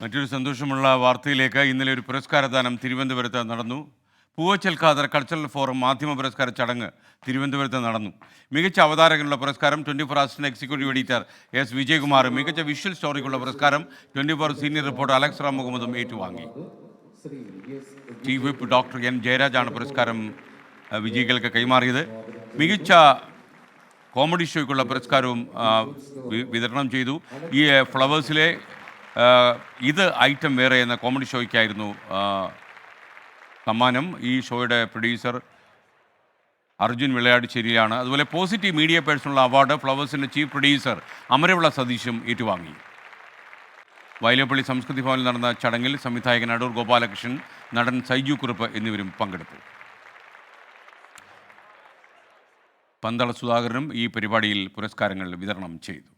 മറ്റൊരു സന്തോഷമുള്ള വാർത്തയിലേക്ക് ഇന്നലെ ഒരു പുരസ്കാരദാനം തിരുവനന്തപുരത്ത് നടന്നു. പൂവച്ചൽ ഖാദർ കൾച്ചറൽ ഫോറം മാധ്യമ പുരസ്കാര ചടങ്ങ് തിരുവനന്തപുരത്ത് നടന്നു. മികച്ച അവതാരകനുള്ള പുരസ്കാരം twenty four assistant executive editor S വിജയകുമാറും മികച്ച വിഷ്വൽ സ്റ്റോറിക്കുള്ള പുരസ്കാരം twenty four senior reporter Alex Ram മുഹമ്മദും ഏറ്റുവാങ്ങി. ചീഫ് വിപ്പ് ഡോക്ടർ എൻ ജയരാജാണ് പുരസ്കാരം വിജയികൾക്ക് കൈമാറിയത്. മികച്ച കോമഡി ഷോയ്ക്കുള്ള പുരസ്കാരവും വിതരണം ചെയ്തു. ഈ ഫ്ലവേഴ്സിലെ ഇത് ഐറ്റം വേറെ എന്ന കോമഡി ഷോയ്ക്കായിരുന്നു സമ്മാനം. ഈ ഷോയുടെ പ്രൊഡ്യൂസർ അർജുൻ വിളയാടിശ്ശേരിയാണ് അതുപോലെ പോസിറ്റീവ് മീഡിയ പേഴ്സണൽ അവാർഡ് ഫ്ലവേഴ്സിന്റെ ചീഫ് പ്രൊഡ്യൂസർ അമരവിള സതീശും ഏറ്റുവാങ്ങി. വയലപ്പള്ളി സംസ്കൃതി ഭവനിൽ നടന്ന ചടങ്ങിൽ സംവിധായകൻ അടൂർ ഗോപാലകൃഷ്ണൻ നടൻ സൈജു കുറുപ്പ് എന്നിവരും പങ്കെടുത്തു. പന്തള സുധാകരനും ഈ പരിപാടിയിൽ പുരസ്കാരങ്ങൾ വിതരണം ചെയ്തു.